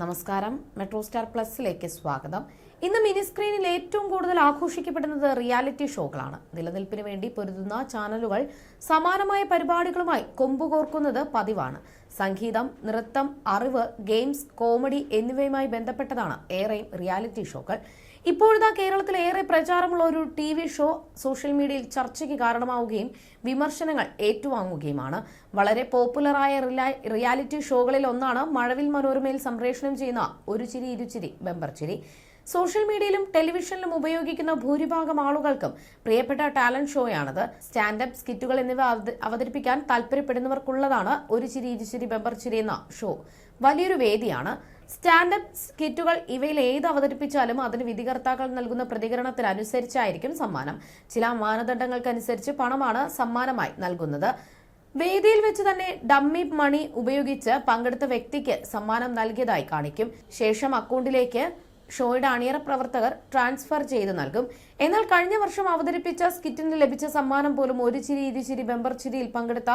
നമസ്കാരം. Metro star പ്ലസിലേക്ക് സ്വാഗതം. ഇന്ന് മിനി സ്ക്രീനിൽ ഏറ്റവും കൂടുതൽ ആഘോഷിക്കപ്പെടുന്നത് റിയാലിറ്റി ഷോകളാണ്. നിലനിൽപ്പിന് വേണ്ടി പൊരുതുന്ന ചാനലുകൾ സമാനമായ പരിപാടികളുമായി കൊമ്പുകോർക്കുന്നത് പതിവാണ്. സംഗീതം നൃത്തം അറിവ് ഗെയിംസ് കോമഡി എന്നിവയുമായി ബന്ധപ്പെട്ടതാണ് ഏറെയും റിയാലിറ്റി ഷോകൾ. ഇപ്പോഴിതാ കേരളത്തിൽ ഏറെ പ്രചാരമുള്ള ഒരു ടി വി ഷോ സോഷ്യൽ മീഡിയയിൽ ചർച്ചയ്ക്ക് കാരണമാവുകയും വിമർശനങ്ങൾ ഏറ്റുവാങ്ങുകയുമാണ്. വളരെ പോപ്പുലറായ റിയാലിറ്റി ഷോകളിൽ ഒന്നാണ് മഴവിൽ മനോരമയിൽ സംപ്രേഷണം ചെയ്യുന്ന ഒരു ചിരി ഇരുചിരി ബെമ്പർ ചിരി. സോഷ്യൽ മീഡിയയിലും ടെലിവിഷനിലും ഉപയോഗിക്കുന്ന ഭൂരിഭാഗം ആളുകൾക്കും പ്രിയപ്പെട്ട ടാലന്റ് ഷോയാണത്. സ്റ്റാൻഡപ്പ് സ്കിറ്റുകൾ എന്നിവ അവതരിപ്പിക്കാൻ താല്പര്യപ്പെടുന്നവർക്കുള്ളതാണ് ഒരു ചിരി ഇരുചിരി ബെമ്പർ ചിരി എന്ന ഷോ. വലിയൊരു വേദിയാണ്. സ്റ്റാൻഡപ്പ് സ്കിറ്റുകൾ ഇവയിൽ ഏത് അവതരിപ്പിച്ചാലും അതിന് വിധികർത്താക്കൾ നൽകുന്ന പ്രതികരണത്തിനനുസരിച്ചായിരിക്കും സമ്മാനം. ചില മാനദണ്ഡങ്ങൾക്കനുസരിച്ച് പണമാണ് സമ്മാനമായി നൽകുന്നത്. വേദിയിൽ വെച്ച് തന്നെ ഡമ്മി മണി ഉപയോഗിച്ച് പങ്കെടുത്ത വ്യക്തിക്ക് സമ്മാനം നൽകിയതായി കാണിക്കും. ശേഷം അക്കൗണ്ടിലേക്ക് ഷോയുടെ അണിയറ പ്രവർത്തകർ ട്രാൻസ്ഫർ ചെയ്ത് നൽകും. എന്നാൽ കഴിഞ്ഞ വർഷം അവതരിപ്പിച്ച സ്കിറ്റിന് ലഭിച്ച സമ്മാനം പോലും ഒരു ചിരി ഇരുചിരി ബെമ്പർ ചിരിയിൽ പങ്കെടുത്ത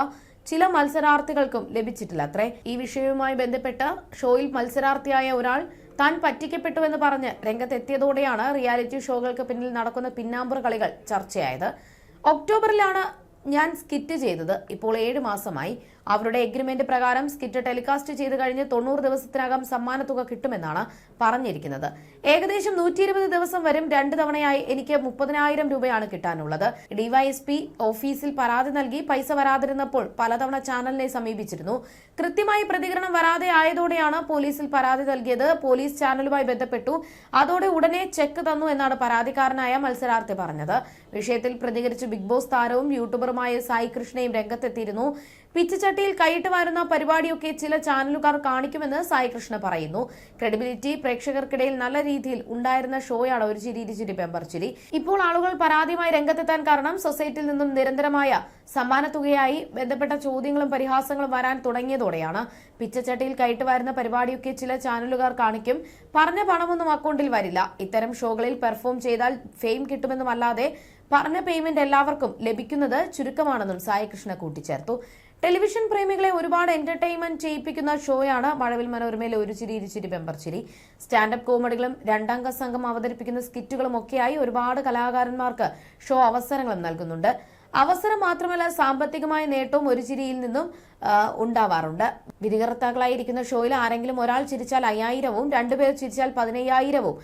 ചില മത്സരാർത്ഥികൾക്കും ലഭിച്ചിട്ടില്ല അത്രേ ഈ വിഷയവുമായി ബന്ധപ്പെട്ട് ഷോയിൽ മത്സരാർത്ഥിയായ ഒരാൾ താൻ പറ്റിക്കപ്പെട്ടുവെന്ന് പറഞ്ഞ് രംഗത്തെത്തിയതോടെയാണ് റിയാലിറ്റി ഷോകൾക്ക് പിന്നിൽ നടക്കുന്ന പിന്നാമ്പുറ കളികൾ ചർച്ചയായത്. ഒക്ടോബറിലാണ് ഞാൻ സ്കിറ്റ് ചെയ്തത്. ഇപ്പോൾ ഏഴ് മാസമായി. അവരുടെ എഗ്രിമെന്റ് പ്രകാരം സ്കിറ്റ് ടെലികാസ്റ്റ് ചെയ്ത് കഴിഞ്ഞ് തൊണ്ണൂറ് ദിവസത്തിനകം സമ്മാനത്തുക കിട്ടുമെന്നാണ് പറഞ്ഞിരിക്കുന്നത്. ഏകദേശം നൂറ്റി ഇരുപത് ദിവസം വരും രണ്ട് തവണയായി എനിക്ക് മുപ്പതിനായിരം രൂപയാണ് കിട്ടാനുള്ളത്. ഡിവൈഎസ്പി ഓഫീസിൽ പരാതി നൽകി പൈസ വരാതിരുന്നപ്പോൾ പലതവണ ചാനലിനെ സമീപിച്ചിരുന്നു. കൃത്യമായി പ്രതികരണം വരാതെ ആയതോടെയാണ് പോലീസിൽ പരാതി നൽകിയത്. പോലീസ് ചാനലുമായി ബന്ധപ്പെട്ടു. അതോടെ ഉടനെ ചെക്ക് തന്നു എന്നാണ് പരാതിക്കാരനായ മത്സരാർത്ഥി പറഞ്ഞത്. വിഷയത്തിൽ പ്രതികരിച്ച് ബിഗ് ബോസ് താരവും യൂട്യൂബറുമായ സായി കൃഷ്ണയും രംഗത്തെത്തിയിരുന്നു. പിച്ചച്ചട്ടിയിൽ കൈയിട്ട് വരുന്ന പരിപാടിയൊക്കെ ചില ചാനലുകാർ കാണിക്കുമെന്ന് സായി കൃഷ്ണ പറയുന്നു. ക്രെഡിബിലിറ്റി പ്രേക്ഷകർക്കിടയിൽ നല്ല രീതിയിൽ ഉണ്ടായിരുന്ന ഷോയാണ് ഒരു ചിരി ഇരുചിരി പെമ്പർ ചിരി. ഇപ്പോൾ ആളുകൾ പരാതിയുമായി രംഗത്തെത്താൻ കാരണം സൊസൈറ്റിയിൽ നിന്നും നിരന്തരമായ സമ്മാനത്തുകയായി ബന്ധപ്പെട്ട ചോദ്യങ്ങളും പരിഹാസങ്ങളും വരാൻ തുടങ്ങിയതോടെയാണ്. പിച്ചച്ചട്ടിയിൽ കൈയിട്ട് വരുന്ന പരിപാടിയൊക്കെ ചില ചാനലുകാർ കാണിക്കും. പറഞ്ഞ പണമൊന്നും അക്കൗണ്ടിൽ വരില്ല. ഇത്തരം ഷോകളിൽ പെർഫോം ചെയ്താൽ ഫെയിം കിട്ടുമെന്നുമല്ലാതെ പറഞ്ഞ പേയ്മെന്റ് എല്ലാവർക്കും ലഭിക്കുന്നത് ചുരുക്കമാണെന്നും സായി കൃഷ്ണ കൂട്ടിച്ചേർത്തു. ടെലിവിഷൻ പ്രേമികളെ ഒരുപാട് എന്റർടൈൻമെന്റ് ചെയ്യിപ്പിക്കുന്ന ഷോയാണ് മഴവിൽ മനോരമയിലെ ഒരു ചിരി ഇരുചിരി ബെമ്പർ ചിരി. സ്റ്റാൻഡപ്പ് കോമഡികളും രണ്ടംഗ സംഘം അവതരിപ്പിക്കുന്ന സ്കിറ്റുകളും ഒക്കെയായി ഒരുപാട് കലാകാരന്മാർക്ക് ഷോ അവസരങ്ങളും നൽകുന്നുണ്ട്. അവസരം മാത്രമല്ല സാമ്പത്തികമായ നേട്ടവും ഒരു ചിരിയിൽ നിന്നും ഉണ്ടാവാറുണ്ട്. വിധികർത്താക്കളായിരിക്കുന്ന ഷോയിൽ ആരെങ്കിലും ഒരാൾ ചിരിച്ചാൽ അയ്യായിരവും രണ്ടുപേർ ചിരിച്ചാൽ പതിനയ്യായിരവും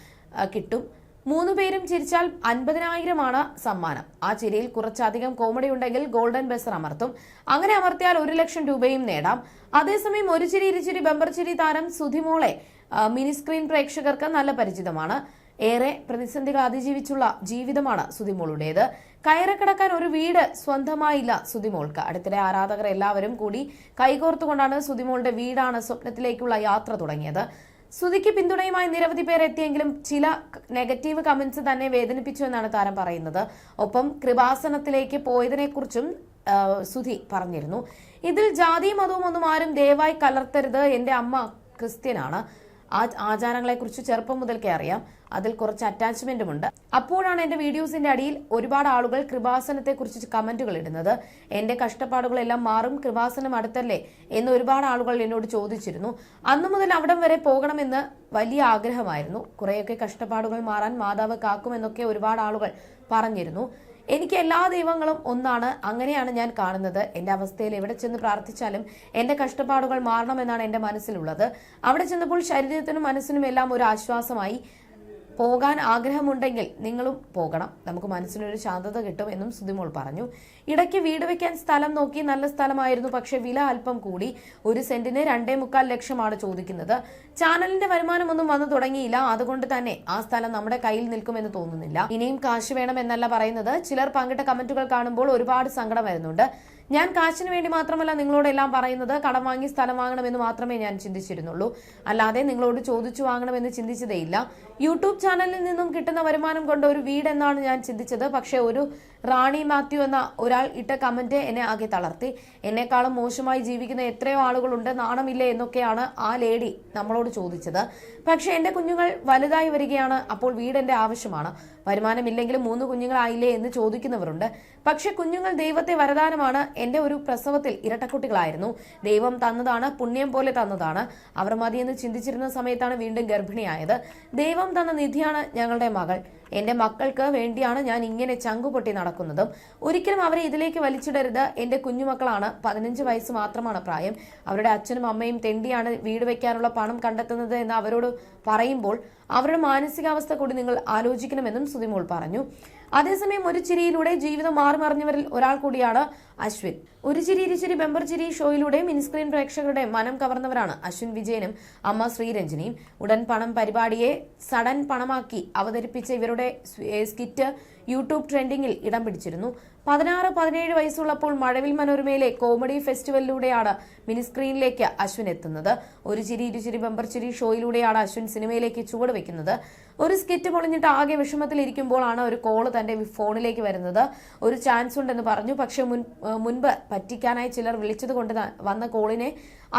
കിട്ടും. മൂന്ന് പേരും ചിരിച്ചാൽ അൻപതിനായിരമാണ് സമ്മാനം. ആ ചിരിയിൽ കുറച്ചധികം കോമഡി ഉണ്ടെങ്കിൽ ഗോൾഡൻ ബസർ അമർത്തും. അങ്ങനെ അമർത്തിയാൽ ഒരു ലക്ഷം രൂപയും നേടാം. അതേസമയം ഒരു ചിരി ഇരുചിരി ബമ്പർ ചിരി താരം സുധിമോളെ മിനിസ്ക്രീൻ മിനി സ്ക്രീൻ പ്രേക്ഷകർക്ക് നല്ല പരിചിതമാണ്. ഏറെ പ്രതിസന്ധികൾ അതിജീവിച്ചുള്ള ജീവിതമാണ് സുതിമോളുടേത് കയറക്കിടക്കാൻ ഒരു വീട് സ്വന്തമായില്ല സുതിമോൾക്ക് അടുത്തിടെ ആരാധകർ എല്ലാവരും കൂടി കൈകോർത്തുകൊണ്ടാണ് സുതിമോളുടെ വീടാണ് സ്വപ്നത്തിലേക്കുള്ള യാത്ര തുടങ്ങിയത്. സുതിക്ക് പിന്തുണയുമായി നിരവധി പേർ എത്തിയെങ്കിലും ചില നെഗറ്റീവ് കമന്റ്സ് തന്നെ വേദനിപ്പിച്ചു എന്നാണ് താരം പറയുന്നത്. ഒപ്പം കൃപാസനത്തിലേക്ക് പോയതിനെക്കുറിച്ചും കുറിച്ചും സുധി പറഞ്ഞിരുന്നു. ഇതിൽ ജാതി മതവും ഒന്നും ആരും ദയവായി കലർത്തരുത്. എന്റെ അമ്മ ക്രിസ്ത്യനാണ്. ആ ആചാരങ്ങളെക്കുറിച്ച് ചെറുപ്പം മുതൽക്കേ അറിയാം. അതിൽ കുറച്ച് അറ്റാച്ച്മെന്റും ഉണ്ട്. അപ്പോഴാണ് എന്റെ വീഡിയോസിന്റെ അടിയിൽ ഒരുപാട് ആളുകൾ കൃപാസനത്തെ കുറിച്ച് കമന്റുകൾ ഇടുന്നത്. എന്റെ കഷ്ടപ്പാടുകളെല്ലാം മാറും കൃപാസനം അടുത്തല്ലേ എന്ന് ഒരുപാട് ആളുകൾ എന്നോട് ചോദിച്ചിരുന്നു. അന്നു മുതൽ അവിടം വരെ പോകണമെന്ന് വലിയ ആഗ്രഹമായിരുന്നു. കുറേയൊക്കെ കഷ്ടപ്പാടുകൾ മാറാൻ മാതാവ് കാക്കുമെന്നൊക്കെ ഒരുപാട് ആളുകൾ പറഞ്ഞിരുന്നു. എനിക്ക് എല്ലാ ദൈവങ്ങളും ഒന്നാണ്. അങ്ങനെയാണ് ഞാൻ കാണുന്നത്. എന്റെ അവസ്ഥയിൽ എവിടെ ചെന്ന് പ്രാർത്ഥിച്ചാലും എന്റെ കഷ്ടപ്പാടുകൾ മാറണമെന്നാണ് എന്റെ മനസ്സിലുള്ളത്. അവിടെ ചെന്നപ്പോൾ ശരീരത്തിനും മനസ്സിനും എല്ലാം ഒരു ആശ്വാസമായി. പോകാൻ ആഗ്രഹമുണ്ടെങ്കിൽ നിങ്ങളും പോകണം. നമുക്ക് മനസ്സിനൊരു ശാന്തത കിട്ടും എന്നും സുതിമോൾ പറഞ്ഞു. ഇടയ്ക്ക് വീട് വെക്കാൻ സ്ഥലം നോക്കി നല്ല സ്ഥലമായിരുന്നു. പക്ഷെ വില അല്പം കൂടി. ഒരു സെന്റിന് രണ്ടേ മുക്കാൽ ലക്ഷമാണ് ചോദിക്കുന്നത്. ചാനലിന്റെ വരുമാനമൊന്നും വന്നു തുടങ്ങിയില്ല. അതുകൊണ്ട് തന്നെ ആ സ്ഥലം നമ്മുടെ കയ്യിൽ നിൽക്കുമെന്ന് തോന്നുന്നില്ല. ഇനിയും കാശ് വേണമെന്നല്ല പറയുന്നത്. ചിലർ പങ്കിട്ട കമന്റുകൾ കാണുമ്പോൾ ഒരുപാട് സങ്കടം വരുന്നുണ്ട്. ഞാൻ കാശിന് വേണ്ടി മാത്രമല്ല നിങ്ങളോട് എല്ലാം പറയുന്നത് കടം വാങ്ങി സ്ഥലം വാങ്ങണമെന്ന് മാത്രമേ ഞാൻ ചിന്തിച്ചിരുന്നുള്ളൂ. അല്ലാതെ നിങ്ങളോട് ചോദിച്ചു വാങ്ങണമെന്ന് ചിന്തിച്ചതേയില്ല. യൂട്യൂബ് ചാനലിൽ നിന്നും കിട്ടുന്ന വരുമാനം കൊണ്ട് ഒരു വീട് എന്നാണ് ഞാൻ ചിന്തിച്ചത്. പക്ഷേ ഒരു റാണി മാത്യു എന്ന ഒരാൾ ഇട്ട കമന്റ് എന്നെ ആകെ തളർത്തി. എന്നെക്കാളും മോശമായി ജീവിക്കുന്ന എത്രയോ ആളുകളുണ്ട്. നാണമില്ലേ എന്നൊക്കെയാണ് ആ ലേഡി നമ്മളോട് ചോദിച്ചത്. പക്ഷേ എന്റെ കുഞ്ഞുങ്ങൾ വലുതായി വരികയാണ്. അപ്പോൾ വീട് എന്റെ ആവശ്യമാണ്. വരുമാനമില്ലെങ്കിലും മൂന്ന് കുഞ്ഞുങ്ങളായില്ലേ എന്ന് ചോദിക്കുന്നവരുണ്ട്. പക്ഷെ കുഞ്ഞുങ്ങൾ ദൈവത്തെ വരദാനമാണ്. എന്റെ ഒരു പ്രസവത്തിൽ ഇരട്ടക്കുട്ടികളായിരുന്നു. ദൈവം തന്നതാണ് പുണ്യം പോലെ തന്നതാണ്. അവർ മതിയെന്ന് ചിന്തിച്ചിരുന്ന സമയത്താണ് വീണ്ടും ഗർഭിണിയായത്. ദൈവം തന്ന നിധിയാണ് ഞങ്ങളുടെ മകൾ. എന്റെ മക്കൾക്ക് വേണ്ടിയാണ് ഞാൻ ഇങ്ങനെ ചങ്കുപൊട്ടി നടക്കുന്നതും. ഒരിക്കലും അവരെ ഇതിലേക്ക് വലിച്ചിടരുത്. എന്റെ കുഞ്ഞുമക്കളാണ്. പതിനഞ്ച് വയസ്സ് മാത്രമാണ് പ്രായം. അവരുടെ അച്ഛനും അമ്മയും തെണ്ടിയാണ് വീട് വെക്കാനുള്ള പണം കണ്ടെത്തുന്നത് എന്ന് അവരോട് പറയുമ്പോൾ അവരുടെ മാനസികാവസ്ഥ കൂടി നിങ്ങൾ ആലോചിക്കണമെന്നും സുതിമോൾ പറഞ്ഞു. അതേസമയം ഒരു ചിരിയിലൂടെ ജീവിതം മാറി മറിഞ്ഞവരിൽ ഒരാൾ കൂടിയാണ് അശ്വിൻ. ഒരു ചിരി ഇരുചിരി ബെമ്പർ ചിരി ഷോയിലൂടെ മിനിസ്ക്രീൻ പ്രേക്ഷകരുടെ മനം കവർന്നവരാണ് അശ്വിൻ വിജയനും അമ്മ ശ്രീരഞ്ജനിയും. ഉടൻ പണം പരിപാടിയെ സഡൻ പണമാക്കി അവതരിപ്പിച്ച ഇവരുടെ സ്കിറ്റ് യൂട്യൂബ് ട്രെൻഡിങ്ങിൽ ഇടം പിടിച്ചിരുന്നു. പതിനാറ് പതിനേഴ് വയസ്സുള്ളപ്പോൾ മഴവിൽ മനോരമയിലെ കോമഡി ഫെസ്റ്റിവലിലൂടെയാണ് മിനിസ്ക്രീനിലേക്ക് അശ്വിൻ എത്തുന്നത്. ഒരു ചിരി ഇരുചിരി ബമ്പർ ചിരി ഷോയിലൂടെയാണ് അശ്വിൻ സിനിമയിലേക്ക് ചുവട് വെക്കുന്നത് ഒരു സ്കിറ്റ് പൊളിഞ്ഞിട്ട് ആകെ വിഷമത്തിലിരിക്കുമ്പോഴാണ് ഒരു കോൾ തന്റെ ഫോണിലേക്ക് വരുന്നത്. ഒരു ചാൻസ് ഉണ്ടെന്ന് പറഞ്ഞു. പക്ഷെ മുൻ മുൻപ് പറ്റിക്കാനായി ചിലർ വിളിച്ചത് കൊണ്ട് വന്ന കോളിനെ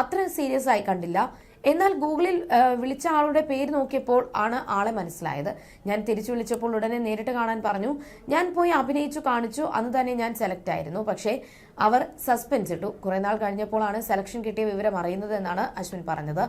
അത്ര സീരിയസ് ആയി കണ്ടില്ല. എന്നാൽ ഗൂഗിളിൽ വിളിച്ച ആളുടെ പേര് നോക്കിയപ്പോൾ ആണ് ആളെ മനസ്സിലായത്. ഞാൻ തിരിച്ചു വിളിച്ചപ്പോൾ ഉടനെ നേരിട്ട് കാണാൻ പറഞ്ഞു ഞാൻ പോയി അഭിനയിച്ചു കാണിച്ചു അന്ന് തന്നെ ഞാൻ സെലക്ട് ആയിരുന്നു. പക്ഷേ അവർ സസ്പെൻസ് ഇട്ടു. കുറെ നാൾ കഴിഞ്ഞപ്പോഴാണ് സെലക്ഷൻ കിട്ടിയ വിവരം അറിയുന്നത് എന്നാണ് അശ്വിൻ പറഞ്ഞത്.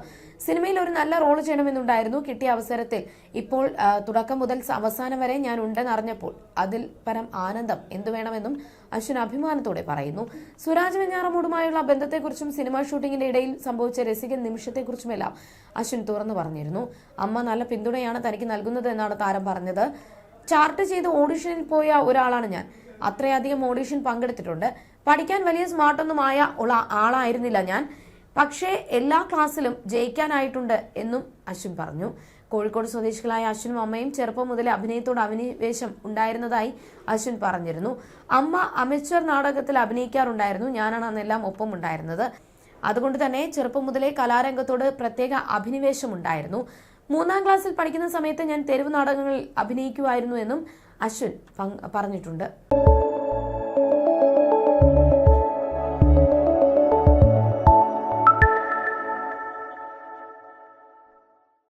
സിനിമയിൽ ഒരു നല്ല റോൾ ചെയ്യണമെന്നുണ്ടായിരുന്നു. കിട്ടിയ അവസരത്തിൽ ഇപ്പോൾ തുടക്കം മുതൽ അവസാനം വരെ ഞാൻ ഉണ്ടെന്ന് അറിഞ്ഞപ്പോൾ അതിൽ പരം ആനന്ദം എന്തു വേണമെന്നും അശ്വിൻ അഭിമാനത്തോടെ പറയുന്നു. സുരാജ് വെഞ്ഞാറമൂടുമായുള്ള ബന്ധത്തെക്കുറിച്ചും സിനിമാ ഷൂട്ടിങ്ങിന്റെ ഇടയിൽ സംഭവിച്ച രസികൻ നിമിഷത്തെക്കുറിച്ചുമെല്ലാം അശ്വിൻ തുറന്നു പറഞ്ഞിരുന്നു. അമ്മ നല്ല പിന്തുണയാണ് തനിക്ക് നൽകുന്നത് എന്നാണ് താരം പറഞ്ഞത്. ചാർട്ട് ചെയ്ത് ഓഡിഷനിൽ പോയ ഒരാളാണ് ഞാൻ. അത്രയധികം ഓഡിഷൻ പങ്കെടുത്തിട്ടുണ്ട്. പഠിക്കാൻ വലിയ സ്മാർട്ടൊന്നും ആയ ഉള്ള ആളായിരുന്നില്ല ഞാൻ. പക്ഷേ എല്ലാ ക്ലാസ്സിലും ജയിക്കാനായിട്ടുണ്ട് എന്നും അശ്വിൻ പറഞ്ഞു. കോഴിക്കോട് സ്വദേശികളായ അശ്വിനും അമ്മയും ചെറുപ്പം മുതലേ അഭിനയത്തോട് അഭിനിവേശം ഉണ്ടായിരുന്നതായി അശ്വിൻ പറഞ്ഞിരുന്നു. അമ്മ അമേച്ചർ നാടകത്തിൽ അഭിനയിക്കാറുണ്ടായിരുന്നു. ഞാനാണ് അന്നെല്ലാം ഒപ്പം ഉണ്ടായിരുന്നത് അതുകൊണ്ട് തന്നെ ചെറുപ്പം മുതലേ കലാരംഗത്തോട് പ്രത്യേക അഭിനിവേശം ഉണ്ടായിരുന്നു മൂന്നാം ക്ലാസ്സിൽ പഠിക്കുന്ന സമയത്ത് ഞാൻ തെരുവ് നാടകങ്ങളിൽ അഭിനയിക്കുമായിരുന്നു എന്നും അശ്വിൻ പറഞ്ഞിട്ടുണ്ട്.